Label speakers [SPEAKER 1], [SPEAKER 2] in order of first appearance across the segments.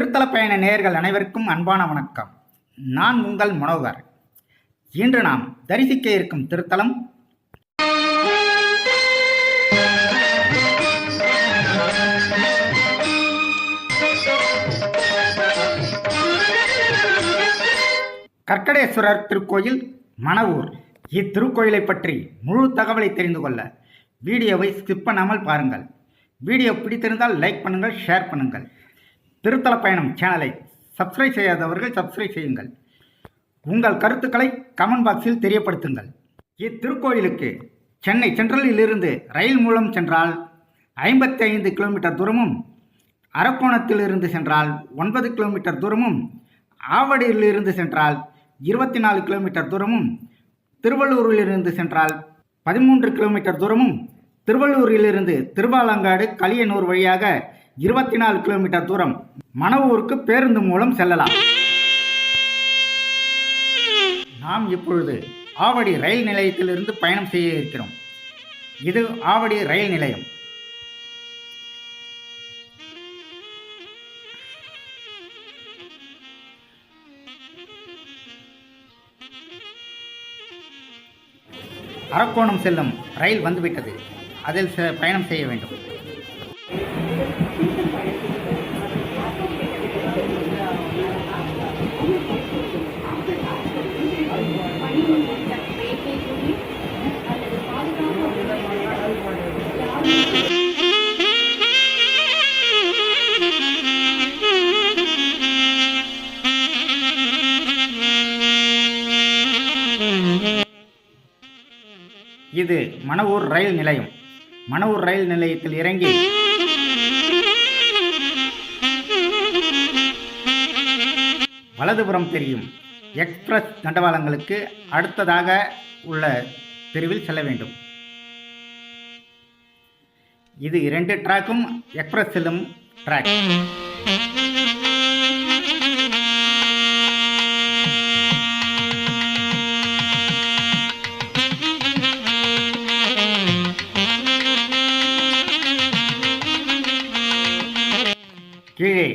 [SPEAKER 1] திருத்தல பயண நேயர்கள் அனைவருக்கும் அன்பான வணக்கம். நான் உங்கள் மனோகர். இன்று நாம் தரிசிக்க இருக்கும் திருத்தலம் கற்கடேஸ்வரர் திருக்கோயில் மணவூர். இத்திருக்கோயிலை பற்றி முழு தகவலை தெரிந்து கொள்ள வீடியோவை ஸ்கிப் பண்ணாமல் பாருங்கள். வீடியோ பிடித்திருந்தால் லைக் பண்ணுங்கள் ஷேர் பண்ணுங்கள். திருத்தல பயணம் சேனலை சப்ஸ்கிரைப் செய்யாதவர்கள் சப்ஸ்கிரைப் செய்யுங்கள். உங்கள் கருத்துக்களை கமெண்ட் பாக்ஸில் தெரியப்படுத்துங்கள். இத்திருக்கோயிலுக்கு சென்னை சென்ட்ரலில் இருந்து ரயில் மூலம் சென்றால் ஐம்பத்தி ஐந்து கிலோமீட்டர் தூரமும் அரக்கோணத்திலிருந்து சென்றால் ஒன்பது கிலோமீட்டர் தூரமும் ஆவடியிலிருந்து சென்றால் இருபத்தி நாலு கிலோமீட்டர் தூரமும் திருவள்ளூரிலிருந்து சென்றால் பதிமூன்று கிலோமீட்டர் தூரமும் திருவள்ளூரிலிருந்து திருவாலங்காடு களியனூர் வழியாக இருபத்தி நாலு கிலோமீட்டர் தூரம் மணவூருக்கு பேருந்து மூலம் செல்லலாம். நாம் இப்பொழுது ஆவடி ரயில் நிலையத்திலிருந்து பயணம் செய்ய இருக்கிறோம். இது ஆவடி ரயில் நிலையம். அரக்கோணம் செல்லும் ரயில் வந்துவிட்டது. அதில் செ- பயணம் செய்ய வேண்டும். இது மணவூர் ரயில் நிலையம். மணவூர் ரயில் நிலையத்தில் இறங்கி வலதுபுறம் தெரியும். எக்ஸ்பிரஸ் தண்டவாளங்களுக்கு அடுத்ததாக உள்ள பிரிவில் செல்ல வேண்டும். இது இரண்டு ட்ராக்கும் எக்ஸ்பிரஸ் செல்லும் ட்ராக். கீழே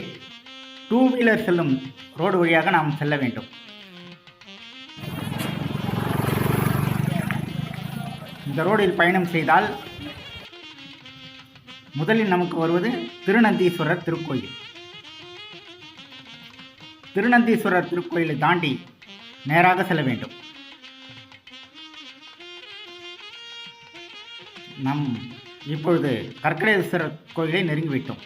[SPEAKER 1] டூ வீலர் செல்லும் ரோடு வழியாக நாம் செல்ல வேண்டும். இந்த ரோடில் பயணம் செய்தால் முதலில் நமக்கு வருவது திருநந்தீஸ்வரர் திருக்கோயில். திருநந்தீஸ்வரர் திருக்கோயிலை தாண்டி நேராக செல்ல வேண்டும். நம் இப்பொழுது கற்கடேஸ்வரர் கோயிலை நெருங்கிவிட்டோம்.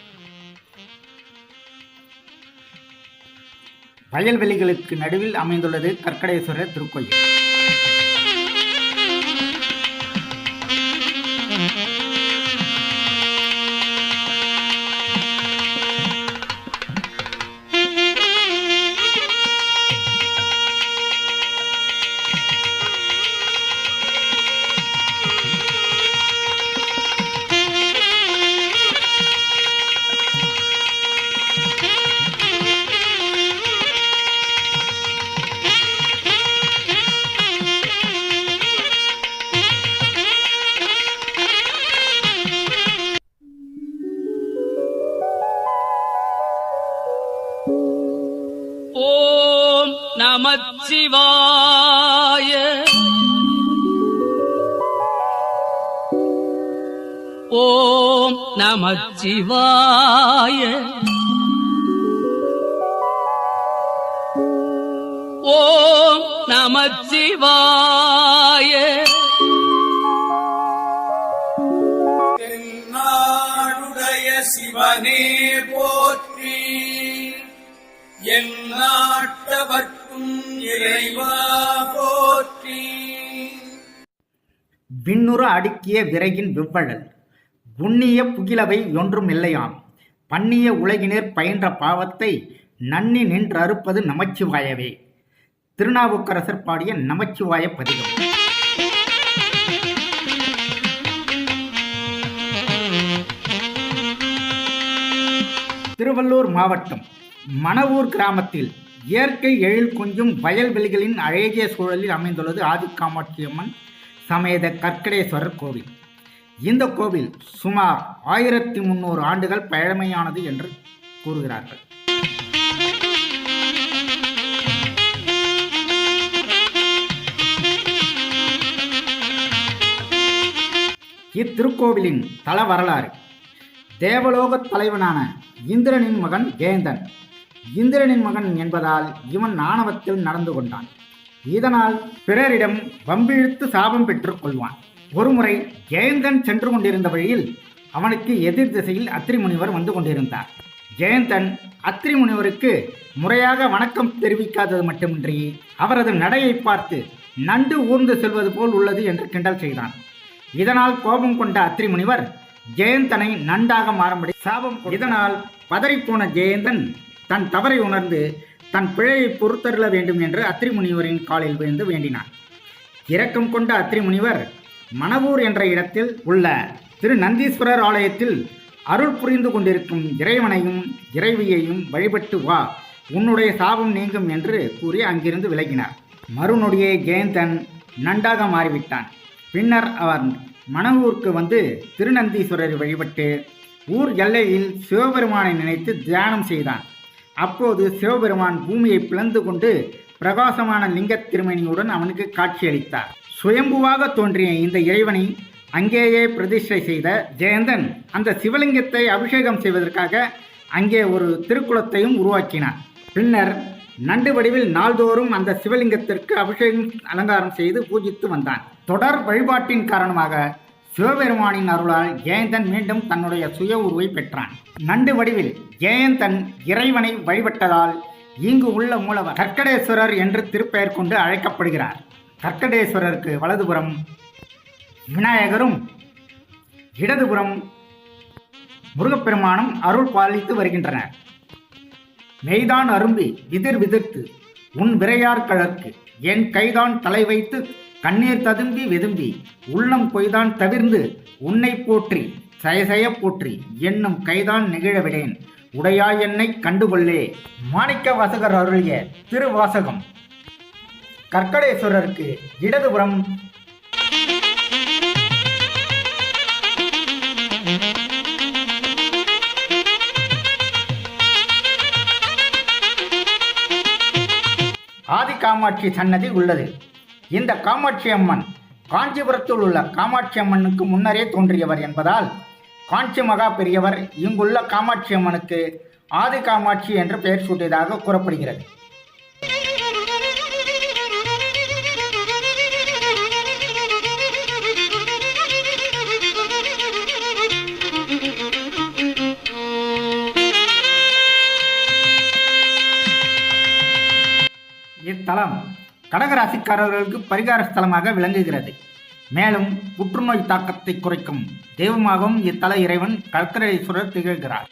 [SPEAKER 1] வயல்வெளிகளுக்கு நடுவில் அமைந்துள்ளது கற்கடேஸ்வரர் திருக்கோயில்.
[SPEAKER 2] நமச்சிவாய. ஓம் நமச்சிவாய. ஓம் நமச்சிவாய.
[SPEAKER 3] தென்னாடுடைய சிவனே போற்றி. என் நாட்டவர்க்கும் இறைவா போற்றி.
[SPEAKER 1] விண்ணுற அடுக்கிய விறகின் விவ்வழல் புண்ணிய புகிலவை ஒன்றும் இல்லையாம். பண்ணிய உலகினர் பயின்ற பாவத்தை நன்னி நின்றறுப்பது நமச்சிவாயவே. திருநாவுக்கரசர் பாடிய நமச்சிவாய பதிகம். திருவள்ளூர் மாவட்டம் மணவூர் கிராமத்தில் இயற்கை எழில் கொஞ்சும் வயல்வெளிகளின் அழகிய சூழலில் அமைந்துள்ளது ஆதிக்காமாட்சியம்மன் சமேத கற்கடேஸ்வரர் கோவில். இந்த கோவில் சுமார் ஆயிரத்தி முந்நூறு ஆண்டுகள் பழமையானது என்று கூறுகிறார்கள். இத்திருக்கோவிலின் தல வரலாறு. தேவலோகத் தலைவனான இந்திரனின் மகன் ஜெயந்தன். இந்திரனின் மகன் என்பதால் இவன் ஆணவத்தில் நடந்து கொண்டான். இதனால் பிறரிடம் வம்பிழுத்து சாபம் பெற்றுக் கொள்வான். ஒருமுறை ஜெயந்தன் சென்று கொண்டிருந்த வழியில் அவனுக்கு எதிர் திசையில் அத்திரி முனிவர் வந்து கொண்டிருந்தார். ஜெயந்தன் அத்திரி முனிவருக்கு முறையாக வணக்கம் தெரிவிக்காதது மட்டுமின்றி அவரது நடையை பார்த்து நண்டு ஊர்ந்து செல்வது போல் உள்ளது என்று கிண்டல் செய்தான். இதனால் கோபம் கொண்ட அத்திரி முனிவர் ஜெயந்தனை நண்டாக மாறும்படி சாபம் இதனால் பதறிப்போன ஜெயந்தன் தன் தவறை உணர்ந்து தன் பிழையை பொறுத்தருள வேண்டும் என்று அத்திரி முனிவரின் காலில் விழுந்து வேண்டினான். இரக்கம் கொண்ட அத்திரி முனிவர் மணவூர் என்ற இடத்தில் உள்ள திரு நந்தீஸ்வரர் ஆலயத்தில் அருள் புரிந்து கொண்டிருக்கும் இறைவனையும் இறைவியையும் வழிபட்டு வா உன்னுடைய சாபம் நீங்கும் என்று கூறி அங்கிருந்து விலகினார். மறுநொடியே ஜெயந்தன் நன்றாக மாறிவிட்டான். பின்னர் அவர் மணவூருக்கு வந்து திருநந்தீஸ்வரரை வழிபட்டு ஊர் எல்லையில் சிவபெருமானை நினைத்து தியானம் செய்தான். அப்போது சிவபெருமான் பூமியை பிளந்து கொண்டு பிரகாசமான லிங்கத் திருமணியுடன் அவனுக்கு காட்சியளித்தார். சுயம்புவாக தோன்றிய இந்த இறைவனை அங்கேயே பிரதிஷ்டை செய்த ஜெயந்தன் அந்த சிவலிங்கத்தை அபிஷேகம் செய்வதற்காக அங்கே ஒரு திருக்குளத்தையும் உருவாக்கினார் பின்னர் நண்டு வடிவில் நாள்தோறும் அந்த சிவலிங்கத்திற்கு அபிஷேகம் அலங்காரம் செய்து பூஜித்து வந்தான். தொடர் வழிபாட்டின் காரணமாக சிவபெருமானின் அருளால் ஜெயந்தன் மீண்டும் தன்னுடைய சுய உருவை பெற்றான். நண்டு வடிவில் ஜெயந்தன் இறைவனை வழிபட்டதால் இங்கு உள்ள மூலவர் கற்கடேஸ்வரர் என்று திருப்பெயர் கொண்டு அழைக்கப்படுகிறார். கற்கடேஸ்வரருக்கு வலதுபுறம் விநாயகரும் இடதுபுறம் முருகப்பெருமானும் அருள் பாலித்து வருகின்றனர். மெய்தான் அரும்பி விதிர் விதிர்த்து உன் விரையார் கழற்கு என் கைதான் தலை வைத்து கண்ணீர் ததும்பி வெதும்பி உள்ளம் பொய்தான் தவிர்ந்து உன்னை போற்றி சயசய போற்றி என்னும் கைதான் நிகழவிடேன் உடையா என்னை கண்டுகொள்ளே. மாணிக்க வாசகர் அருளிய திருவாசகம். கற்கடேஸ்வரருக்கு இடதுபுறம். ஆதி காமாட்சி சன்னதி உள்ளது. இந்த காமாட்சி அம்மன் காஞ்சிபுரத்தில் உள்ள காமாட்சி அம்மனுக்கு முன்னரே தோன்றியவர் என்பதால் காஞ்சி மகா பெரியவர் இங்குள்ள காமாட்சி அம்மனுக்கு ஆதி காமாட்சி என்று பெயர் சூட்டியதாக கூறப்படுகிறது. இத்தலம் கடகராசிக்காரர்களுக்கு பரிகார ஸ்தலமாக விளங்குகிறது. மேலும் புற்றுநோய் தாக்கத்தை குறைக்கும் தெய்வமாகவும் இத்தல இறைவன் கல்கரேஸ்வரர் திகழ்கிறார்.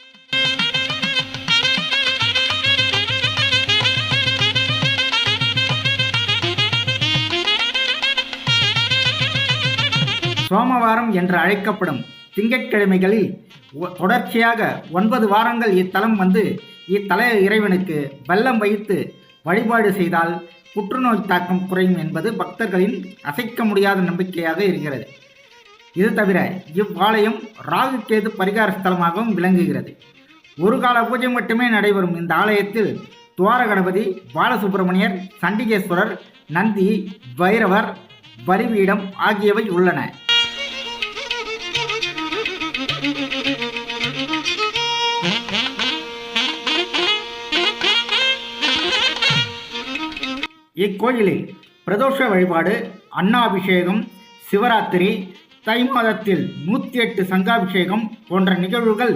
[SPEAKER 1] சோமவாரம் என்று அழைக்கப்படும் திங்கட்கிழமைகளில் தொடர்ச்சியாக ஒன்பது வாரங்கள் இத்தலம் வந்து இத்தல இறைவனுக்கு வெள்ளம் வைத்து வழிபாடு செய்தால் புற்றுநோய் தாக்கம் குறையும் என்பது பக்தர்களின் அசைக்க முடியாத நம்பிக்கையாக இருக்கிறது. இது தவிர இவ்வாலயம் ராகு கேது பரிகார ஸ்தலமாகவும் விளங்குகிறது. ஒரு கால பூஜை மட்டுமே நடைபெறும் இந்த ஆலயத்தில் துவார கணபதி பாலசுப்பிரமணியர் சண்டிகேஸ்வரர் நந்தி பைரவர் பலிபீடம் ஆகியவை உள்ளன. இக்கோயிலில் பிரதோஷ வழிபாடு அன்னாபிஷேகம் சிவராத்திரி தை மாதத்தில் நூற்றி எட்டு சங்காபிஷேகம் போன்ற நிகழ்வுகள்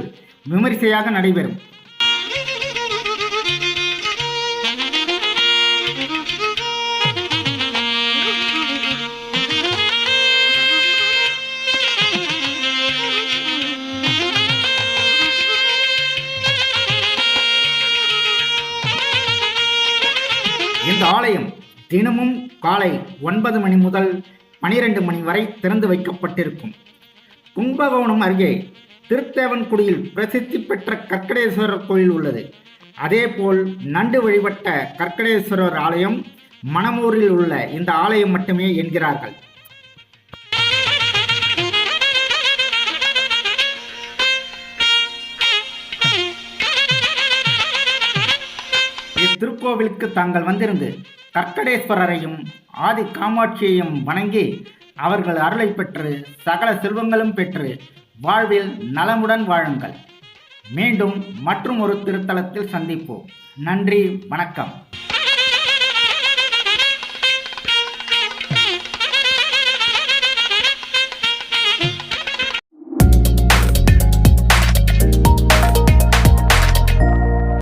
[SPEAKER 1] விமரிசையாக நடைபெறும். இந்த ஆலயம் தினமும் காலை ஒன்பது மணி முதல் பனிரெண்டு மணி வரை திறந்து வைக்கப்பட்டிருக்கும். கும்பகோணம் அருகே திருத்தேவன்குடியில் பிரசித்தி பெற்ற கற்கடேஸ்வரர் கோயில் உள்ளது. அதேபோல் நண்டு வழிபட்ட கற்கடேஸ்வரர் ஆலயம் மணமூரில் உள்ள இந்த ஆலயம் மட்டுமே என்கிறார்கள். திருக்கோவிலுக்கு தாங்கள் வந்திருந்து கற்கடேஸ்வரரையும் ஆதி காமாட்சியையும் வணங்கி அவர்கள் அருளை பெற்று சகல செல்வங்களும் பெற்று வாழ்வில் நலமுடன் வாழுங்கள். மீண்டும் மற்றும் ஒரு திருத்தலத்தில் சந்திப்போம். நன்றி வணக்கம்.